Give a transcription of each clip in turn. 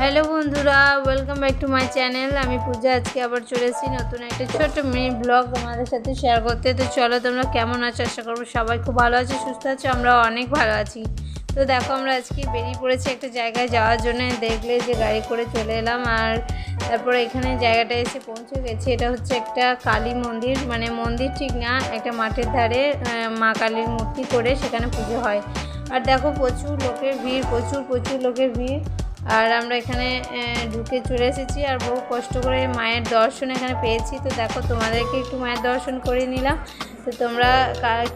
Hello বন্ধুরা welcome back to my channel আমি পূজা, আজকে আবার চলে এসেছি নতুন একটা ছোট্ট মিনি ব্লগ তোমাদের সাথে শেয়ার করতে। তো চলো তোমরা কেমন আছো? আশা করব সবাই খুব ভালো আছো, সুস্থ আছো আমরা অনেক ভালো আছি। তো দেখো, আমরা আজকে বেরিয়ে পড়েছি একটা জায়গায় যাওয়ার জন্য। দেখলে যে গাড়ি করে চলে এলাম আর তারপরে এখানে জায়গাটা এসে পৌঁছে গেছি। এটা হচ্ছে একটা কালী মন্দির। মানে মন্দির ঠিক না, একটা মাঠের ধারে মা কালীর মূর্তি করে সেখানে পুজো হয়। আর দেখো, প্রচুর লোকের ভিড়, প্রচুর প্রচুর লোকের ভিড়। আর আমরা এখানে ঢুকে চলে এসেছি আর বহু কষ্ট করে মায়ের দর্শন এখানে পেয়েছি। তো দেখো, তোমাদেরকে একটু মায়ের দর্শন করে নিলাম। তো তোমরা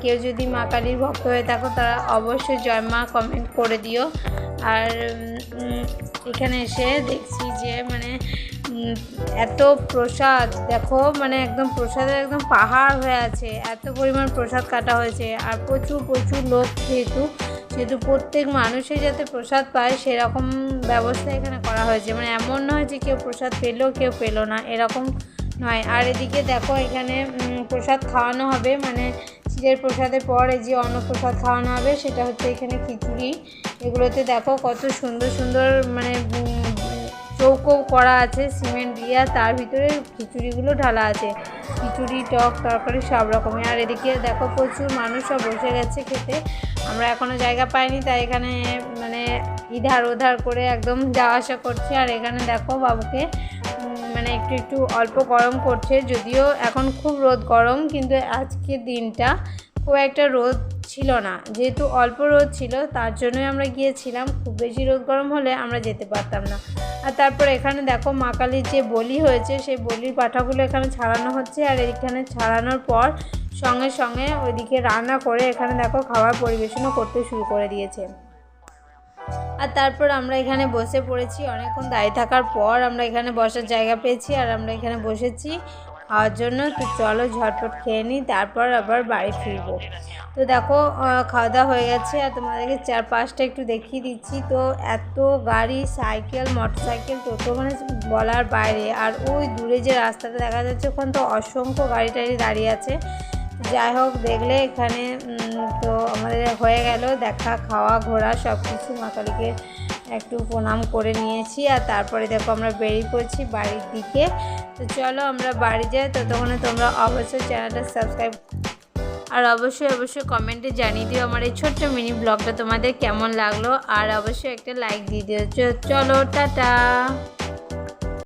কেউ যদি মা কালীর ভক্ত হয়ে থাকো, তারা অবশ্যই জয় মা কমেন্ট করে দিও। আর এখানে এসে দেখছি যে মানে এত প্রসাদ, দেখো মানে একদম প্রসাদের একদম পাহাড় হয়ে আছে। এত পরিমাণ প্রসাদ কাটা হয়েছে। আর প্রচুর প্রচুর লোক যেহেতু যেহেতু প্রত্যেক মানুষই যাতে প্রসাদ পায়, সেরকম ব্যবস্থা এখানে করা হয়েছে। মানে এমন নয় যে কেউ প্রসাদ পেল কেউ পেল না, এরকম নয়। আর এদিকে দেখো এখানে প্রসাদ খাওয়ানো হবে। মানে চিরের প্রসাদের পর যে অন্নপ্রসাদ খাওয়ানো হবে, সেটা হচ্ছে এখানে খিচুড়ি। এগুলোতে দেখো কত সুন্দর সুন্দর মানে চৌকো করা আছে, সিমেন্ট দিয়ে তার ভিতরে খিচুড়িগুলো ঢালা আছে। খিচুড়ি, টক, তরকারি সব রকমের আর এদিকে দেখো প্রচুর মানুষ সব বসে গেছে খেতে। আমরা এখনও জায়গা পাইনি, তাই এখানে মানে ইধার ওধার করে একদম যাওয়া আসা করছি। আর এখানে দেখো বাবুকে মানে একটু একটু অল্প গরম করছে। যদিও এখন খুব রোদ গরম, কিন্তু আজকের দিনটা খুব একটা রোদ ছিল না। যেহেতু অল্প রোদ ছিল, তার জন্যই আমরা গিয়েছিলাম। খুব বেশি রোদ গরম হলে আমরা যেতে পারতাম না। আর তারপর এখানে দেখো মা কালীর যে বলি হয়েছে, সেই বলির পাঠাগুলো এখানে ছাড়ানো হচ্ছে আর এখানে ছাড়ানোর পর সঙ্গে সঙ্গে ওইদিকে রান্না করে এখানে দেখো খাবার পরিবেশনও করতে শুরু করে দিয়েছে। আর তারপর আমরা এখানে বসে পড়েছি, অনেকক্ষণ দাঁড়িয়ে থাকার পর আমরা এখানে বসার জায়গা পেয়েছি আর আমরা এখানে বসেছি। খাওয়ার জন্য, তো চলো ঝটপট খেয়ে নিই, তারপর আবার বাড়ি ফিরবো। তো দেখো খাওয়া দাওয়া হয়ে গেছে, আর তোমাদেরকে চার পাঁচটা একটু দেখিয়ে দিচ্ছি। তো এত গাড়ি, সাইকেল মোটর সাইকেল টোটো মানে বলার বাইরে। আর ওই দূরে যে রাস্তাটা দেখা যাচ্ছে, ওখানে তো অসংখ্য গাড়ি টাড়ি দাঁড়িয়ে আছে। যাই হোক, দেখলে এখানে তো আমাদের হয়ে গেল, দেখা, খাওয়া, ঘোরা সব কিছু মা কালীকে একটু প্রণাম করে নিয়েছি আর তারপরে দেখো আমরা বেরিয়ে পড়ছি বাড়ির দিকে। তো চলো আমরা বাড়ি যাই, ততক্ষণে তোমরা অবশ্যই চ্যানেলটা সাবস্ক্রাইব আর অবশ্যই অবশ্যই কমেন্টে জানিয়ে দিও আমার এই ছোট্ট মিনি ব্লগটা তোমাদের কেমন লাগল। আর অবশ্যই একটা লাইক দিয়ে দিও। চলো, টাটা।